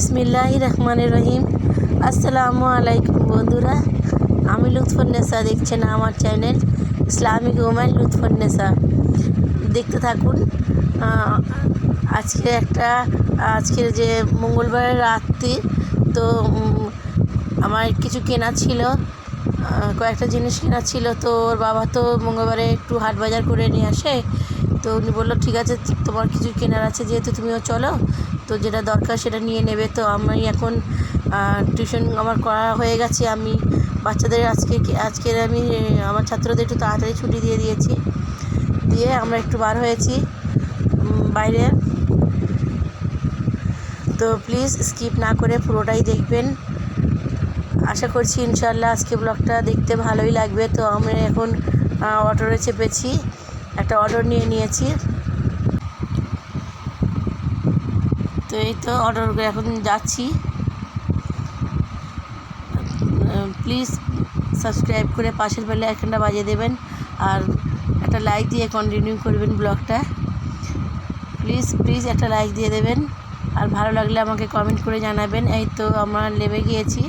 বিসমিল্লাহ রহমান রহিম। আসসালামু আলাইকুম বন্ধুরা, আমি লুৎফুন্নেসা দেখছেন আমার চ্যানেল ইসলামিক ওম্যান লুৎফুন্নেসা দেখতে থাকুন আজকে একটা, আজকের যে মঙ্গলবারের রাত্রি, তো আমার কিছু কেনা ছিল কয়েকটা জিনিস কেনা ছিল, তো ওর বাবা তো মঙ্গলবারে একটু হাট বাজার করে নিয়ে আসে, তো উনি বলল, ঠিক আছে, তোমার কিছু কেনার আছে, যেহেতু তুমিও চলো তো যেটা দরকার সেটা নিয়ে নেবে। তো আমি এখন টিউশন আমার করা হয়ে গেছে। আমি বাচ্চাদের আজকে আজকের আমি, আমার ছাত্রদের একটু তাড়াতাড়ি ছুটি দিয়ে দিয়েছি। দিয়ে আমরা একটু বার হয়েছি বাইরে। তো প্লিজ স্কিপ না করে পুরোটাই দেখবেন। আশা করছি ইনশাল্লাহ আজকে ব্লগটা দেখতে ভালোই লাগবে। তো আমি এখন অটোরে চেপেছি। একটা অর্ডার নিয়ে নিয়েছি। তো এই তো অর্ডার করে এখন যাচ্ছি। প্লিজ সাবস্ক্রাইব করে পাশের বেলে আইকনটা বাজিয়ে দেবেন আর একটা লাইক দিয়ে কন্টিনিউ করবেন ব্লগটা। প্লিজ প্লিজ একটা লাইক দিয়ে দেবেন আর ভালো লাগলে আমাকে কমেন্ট করে জানাবেন। এই তো আমরা নেমে গিয়েছি।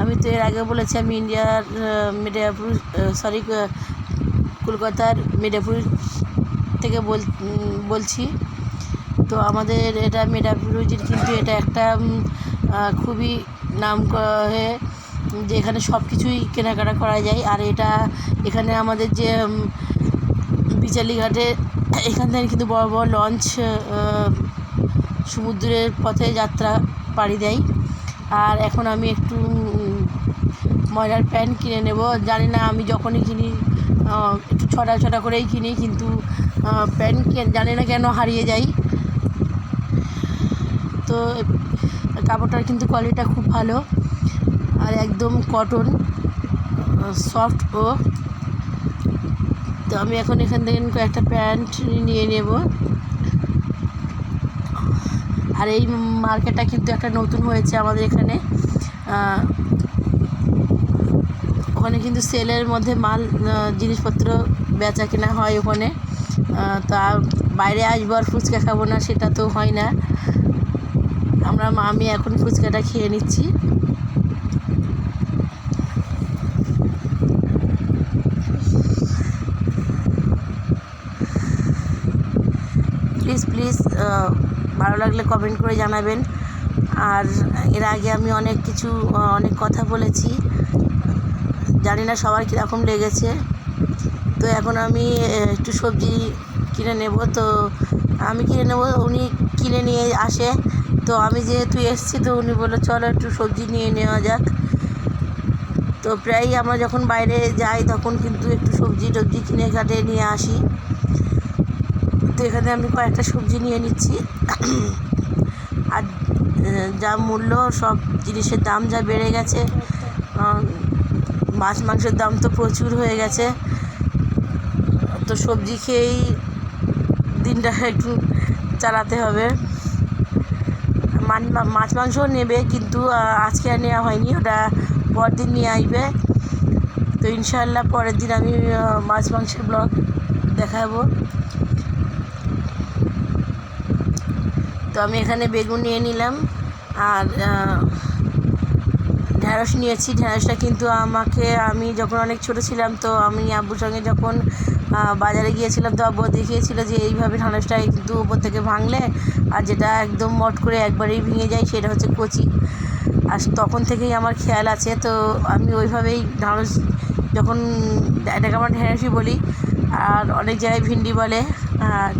আমি তো এর আগে বলেছি আমি ইন্ডিয়ার মিডিয়াপুর সরি কলকাতার মিডিয়াপুর থেকে বল বলছি। তো আমাদের এটা মিডাপুরুজির কিন্তু এটা একটা খুবই নাম হয়ে যে এখানে সব কিছুই কেনাকাটা করা যায়। আর এটা এখানে আমাদের যে উম, বিচালি ঘাটে এখান থেকে কিন্তু বড় বড় লঞ্চ সমুদ্রের পথে যাত্রা পাড়ি দেয়। আর এখন আমি একটু ময়লার প্যান্ট কিনে নেব। জানি না আমি যখনই কিনি একটু ছটা ছটা করেই কিনি কিন্তু প্যান্ট জানি না কেন হারিয়ে যায় তো কাপড়টার কিন্তু কোয়ালিটিটা খুব ভালো। আর একদম কটন সফট ও। তো আমি এখন এখান থেকে কয়েকটা প্যান্ট নিয়ে নেব। আর এই মার্কেটটা কিন্তু একটা নতুন হয়েছে আমাদের এখানে। ওখানে কিন্তু সেলের মধ্যে মাল জিনিসপত্র বেচা কেনা হয় ওখানে। তা বাইরে আসব আর ফুচকা খাব না, সেটা তো হয় না। আমরা আমি এখন ফুচকাটা খেয়ে নিচ্ছি। প্লিজ প্লিজ ভালো লাগলে কমেন্ট করে জানাবেন। আর এর আগে আমি অনেক কিছু অনেক কথা বলেছি। জানি না সবার কীরকম লেগেছে। তো এখন আমি একটু সবজি কিনে নেব। তো আমি কিনে নেব, উনি কিনে নিয়ে আসে। তো আমি যেহেতু এসেছি, তো উনি বলল, চলো একটু সবজি নিয়ে নেওয়া যাক। তো প্রায়ই আমরা যখন বাইরে যাই, তখন কিন্তু একটু সবজি টবজি কিনে কাটে, নিয়ে আসি। তো এখানে আমি কয়েকটা সবজি নিয়ে নিচ্ছি। আর যা মূল্য, সব জিনিসের দাম যা বেড়ে গেছে মাছ, মাংসের দাম তো প্রচুর হয়ে গেছে। তো সবজি খেয়েই দিনটা একটু চালাতে হবে। মাছ মাংসও নেবে কিন্তু আজকে আর নেওয়া হয়নি। ওটা পরের দিন নিয়ে আসবে। তো ইনশাল্লাহ পরের দিন আমি মাছ মাংসের ব্লগ দেখাবো। তো আমি এখানে বেগুন নিয়ে নিলাম। আর ঢ্যাঁড়স নিয়েছি। ঢ্যাঁড়সটা কিন্তু আমাকে, আমি যখন অনেক ছোট ছিলাম, তো আমি আব্বুর সঙ্গে যখন বাজারে গিয়েছিলাম তো আব্বু দেখিয়েছিল যে এইভাবে ঢ্যাঁড়সটা কিন্তু উপর থেকে ভাঙলে আর যেটা একদম মট করে একবারেই ভেঙে যায় সেটা হচ্ছে কচি। আর তখন থেকেই আমার খেয়াল আছে, তো আমি ওইভাবেই ঢ্যাঁড়স যখন এটাকে আমার ঢ্যাঁড়সই বলি, আর অনেক জায়গায় ভিন্ডি বলে, আর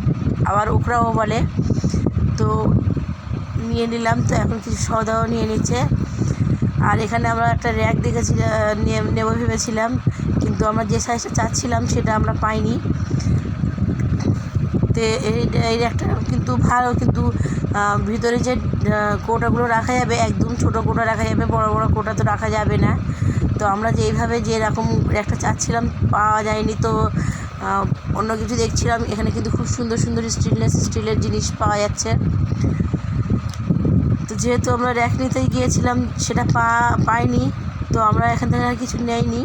আবার উখড়াও বলে। তো নিয়ে নিলাম, তো এখন কিছু সওদাও নিয়ে নিচ্ছে। আর এখানে আমরা একটা র্যাক দেখেছিলাম নেব ভেবেছিলাম, কিন্তু আমরা যে সাইজটা চাচ্ছিলাম সেটা আমরা পাইনি। তো এই র্যাকটা কিন্তু ভালো, কিন্তু ভিতরে যে কোটাগুলো রাখা যাবে, একদম ছোটো কোটা রাখা যাবে, বড় বড় কোটা তো রাখা যাবে না। তো আমরা যেইভাবে যেরকম একটা চাচ্ছিলাম, পাওয়া যায়নি। তো অন্য কিছু দেখছিলাম, এখানে কিন্তু খুব সুন্দর সুন্দর স্টেনলেস স্টিলের জিনিস পাওয়া যাচ্ছে। যেহেতু আমরা র্যাকনিতেই গিয়েছিলাম, সেটা পা, পাইনি, তো আমরা এখান থেকে আর কিছু নেইনি।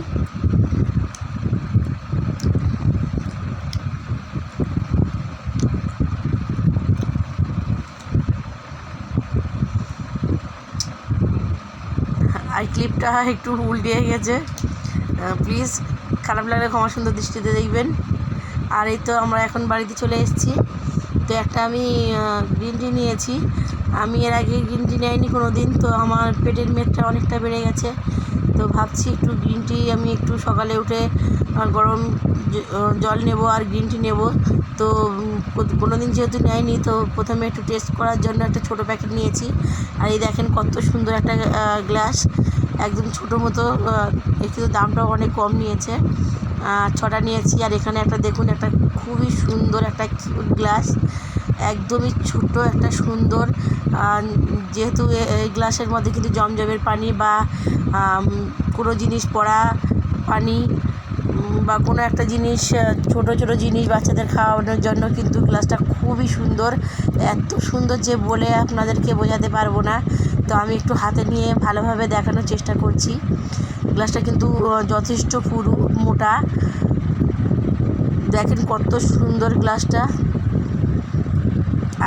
আর ক্লিপটা একটু উল্টিয়ে গেছে। প্লিজ খারাপ লাগলে ক্ষমা সুন্দর দৃষ্টিতে দেখবেন। আর এই তো আমরা এখন বাড়িতে চলে এসেছি। তো একটা আমি গ্রিন টি নিয়েছি। আমি এর আগে গ্রিন টি নেয়নি কোনো দিন তো আমার পেটের মেদটা অনেকটা বেড়ে গেছে। তো ভাবছি একটু গ্রিন টি আমি একটু সকালে উঠে গরম জল নেব আর গ্রিন টি নেব। তো কোনো দিন যেহেতু নেয়নি, তো প্রথমে একটু টেস্ট করার জন্য একটা ছোটো প্যাকেট নিয়েছি। আর এই দেখেন কত সুন্দর একটা গ্লাস একদম ছোটো মতো একটু দামটাও অনেক কম নিয়েছে। ছটা নিয়েছি। আর এখানে একটা, দেখুন, একটা খুবই সুন্দর একটা গ্লাস একদমই ছোট্ট, একটা সুন্দর যেহেতু এই গ্লাসের মধ্যে কিন্তু জমজমের পানি বা কোনো জিনিস পড়া পানি বা কোনো একটা জিনিস ছোট ছোট জিনিস বাচ্চাদের খাওয়ানোর জন্য কিন্তু গ্লাসটা খুবই সুন্দর। এত সুন্দর যে বলে আপনাদেরকে বোঝাতে পারব না। তো আমি একটু হাতে নিয়ে ভালোভাবে দেখানোর চেষ্টা করছি। গ্লাসটা কিন্তু যথেষ্ট পুরু, মোটা। দেখেন কত সুন্দর গ্লাসটা।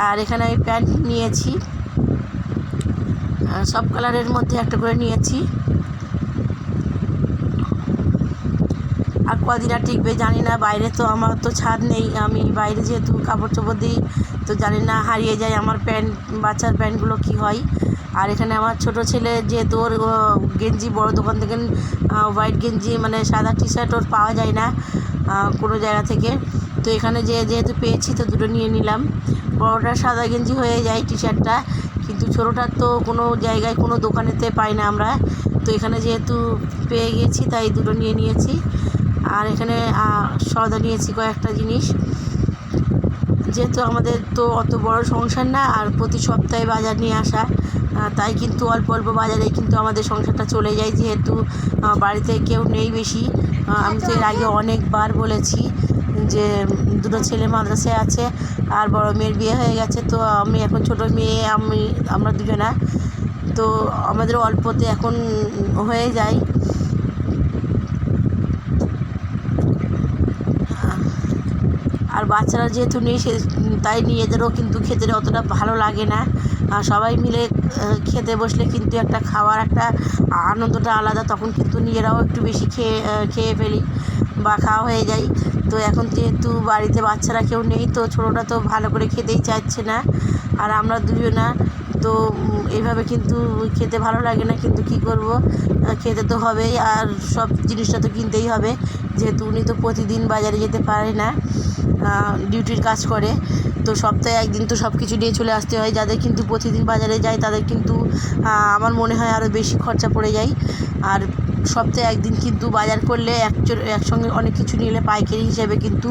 আর এখানে আমি প্যান্ট নিয়েছি। সব কালারের মধ্যে একটা করে নিয়েছি। আর কদিন টিকবে, জানি না, বাইরে তো আমার তো ছাদ নেই। আমি বাইরে যেহেতু কাপড় চোপড় দিই, তো জানি না, হারিয়ে যায় আমার প্যান্ট, বাচ্চার প্যান্টগুলো কী হয়। আর এখানে আমার ছোট ছেলে যেহেতু ওর গেঞ্জি, বড় দোকান থেকে হোয়াইট গেঞ্জি মানে সাদা টি শার্ট ওর পাওয়া যায় না কোনো জায়গা থেকে। তো এখানে যে যেহেতু পেয়েছি তো দুটো নিয়ে নিলাম। বড়োটা সাদা গেঞ্জি হয়ে যায় টি শার্টটা কিন্তু ছোটোটার তো কোনো জায়গায়, কোনো দোকানেতে পাই না আমরা। তো এখানে যেহেতু পেয়ে গেছি, তাই দুটো নিয়ে নিয়েছি। আর এখানে সদা নিয়েছি কয়েকটা জিনিস। যেহেতু আমাদের তো অত বড় সংসার না, আর প্রতি সপ্তাহে বাজার নিয়ে আসা তাই কিন্তু অল্প অল্প বাজারে কিন্তু আমাদের সংসারটা চলে যায়। যেহেতু বাড়িতে কেউ নেই বেশি আমি তো এর আগে অনেকবার বলেছি যে দুটো ছেলে মাদ্রাসায় আছে আর বড় মেয়ের বিয়ে হয়ে গেছে, তো আমি এখন ছোট মেয়ে, আমি, আমরা দুজনা। তো আমাদের অল্পতে এখন হয়ে যায়। আর বাচ্চারা যেহেতু নেই, সে, তাই নিজেদেরও কিন্তু খেতে অতটা ভালো লাগে না। আর সবাই মিলে খেতে বসলে কিন্তু একটা খাওয়ার একটা আনন্দটা আলাদা, তখন কিন্তু নিজেরাও একটু বেশি খেয়ে খেয়ে ফেলি বা খাওয়া হয়ে যায়। তো এখন যেহেতু বাড়িতে বাচ্চারা কেউ নেই, তো ছোটোটা তো ভালো করে খেতেই চাইছে না। আর আমরা দুজনা, তো এইভাবে কিন্তু খেতে ভালো লাগে না, কিন্তু কি করব? খেতে তো হবেই, আর সব জিনিসটা তো কিনতেই হবে। যেহেতু উনি তো প্রতিদিন বাজারে যেতে পারে না ডিউটির কাজ করে, তো সপ্তাহে একদিন তো সব কিছু নিয়ে চলে আসতে হয়। যাদের কিন্তু প্রতিদিন বাজারে যায়, তাদের কিন্তু আমার মনে হয় আরও বেশি খরচা পড়ে যায়। আর সপ্তাহে একদিন কিন্তু বাজার করলে এক একসঙ্গে অনেক কিছু নিলে পাইকারি হিসেবে কিন্তু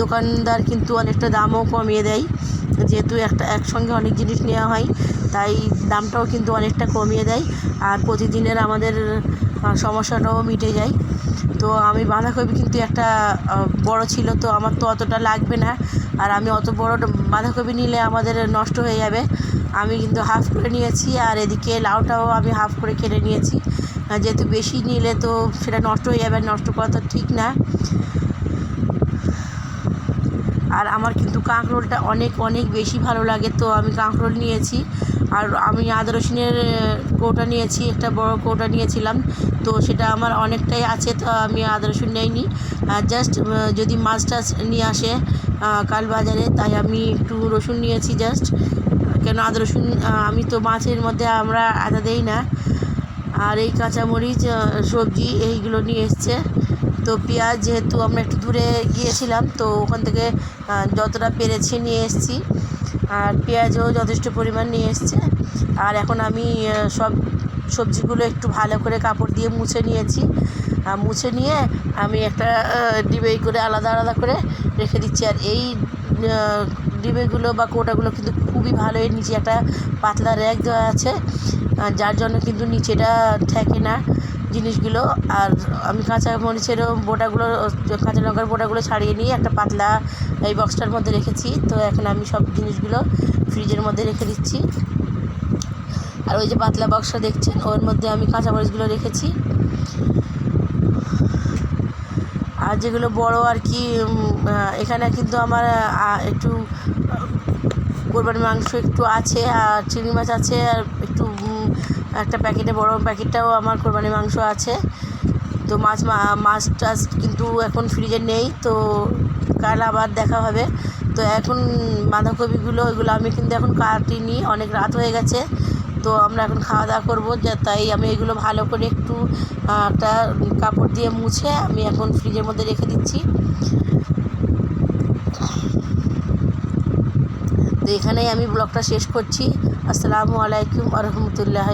দোকানদার কিন্তু অনেকটা দামও কমিয়ে দেয়। যেহেতু একটা একসঙ্গে অনেক জিনিস নেওয়া হয়, তাই দামটাও কিন্তু অনেকটা কমিয়ে দেয়। আর প্রতিদিনের আমাদের সমস্যাটাও মিটে যায়। তো আমি বাঁধাকপি কিন্তু একটা বড় ছিল, তো আমার তো অতটা লাগবে না। আর আমি অত বড় বাঁধাকপি নিলে আমাদের নষ্ট হয়ে যাবে। আমি কিন্তু হাফ করে নিয়েছি, আর এদিকে লাউটাও আমি হাফ করে কেটে নিয়েছি। যেহেতু বেশি নিলে তো সেটা নষ্ট হয়ে যাবে, নষ্ট করা তো ঠিক না। আর আমার কিন্তু কাঁকরোলটা অনেক অনেক বেশি ভালো লাগে। তো আমি কাঁকরোল নিয়েছি, আর আমি আদা রসুনের কৌটা নিয়েছি, একটা বড় কৌটা নিয়েছিলাম। তো সেটা আমার অনেকটাই আছে, তো আমি আদা রসুন নেইনি। জাস্ট যদি মাছ টাছ নিয়ে আসে কাল বাজারে তাই আমি একটু রসুন নিয়েছি জাস্ট কেন আদা রসুন আমি তো মাছের মধ্যে আমরা আদা দেই না। আর এই কাঁচামরিচ সবজি এইগুলো নিয়ে এসছে। তো পেঁয়াজ যেহেতু আমরা একটু দূরে গিয়েছিলাম, তো ওখান থেকে যতটা পেরেছি নিয়ে এসেছি। আর পেঁয়াজও যথেষ্ট পরিমাণ নিয়ে এসছে। আর এখন আমি সব সবজিগুলো একটু ভালো করে কাপড় দিয়ে মুছে নিয়েছি। আর মুছে নিয়ে আমি একটা ডিবেই করে আলাদা আলাদা করে রেখে দিচ্ছি। আর এই ডিবেগুলো বা কোটাগুলো কিন্তু খুবই ভালো। এর নিচে একটা পাতলা র্যাক দেওয়া আছে। যার জন্য কিন্তু নিচেটা ঠেকে না জিনিসগুলো। আর আমি কাঁচা মরিচেরও বোটাগুলো, কাঁচা লঙ্কার বোটাগুলো ছাড়িয়ে নিয়ে একটা পাতলা এই বক্সটার মধ্যে রেখেছি। তো এখন আমি সব জিনিসগুলো ফ্রিজের মধ্যে রেখে দিচ্ছি। আর ওই যে পাতলা বক্সটা দেখছেন, ওর মধ্যে আমি কাঁচা মরিচগুলো রেখেছি। আর যেগুলো বড় আর কি এখানে কিন্তু আমার একটু কোরবানির মাংস একটু আছে, আর চিংড়ি মাছ আছে, আর একটু একটা প্যাকেটে, বড় প্যাকেটটাও আমার কোরবানি মাংস আছে। তো মাছ মাছ টাছ কিন্তু এখন ফ্রিজে নেই, তো কাল আবার দেখা হবে। তো এখন বাঁধাকপিগুলো, ওইগুলো আমি কিন্তু এখন কাটিনি, অনেক রাত হয়ে গেছে। তো আমরা এখন খাওয়া দাওয়া করব তাই আমি এগুলো ভালো করে একটু একটা কাপড় দিয়ে মুছে আমি এখন ফ্রিজের মধ্যে রেখে দিচ্ছি। তো এখানেই আমি ব্লগটা শেষ করছি। আসসালামু আলাইকুম রহমতুল্লাহ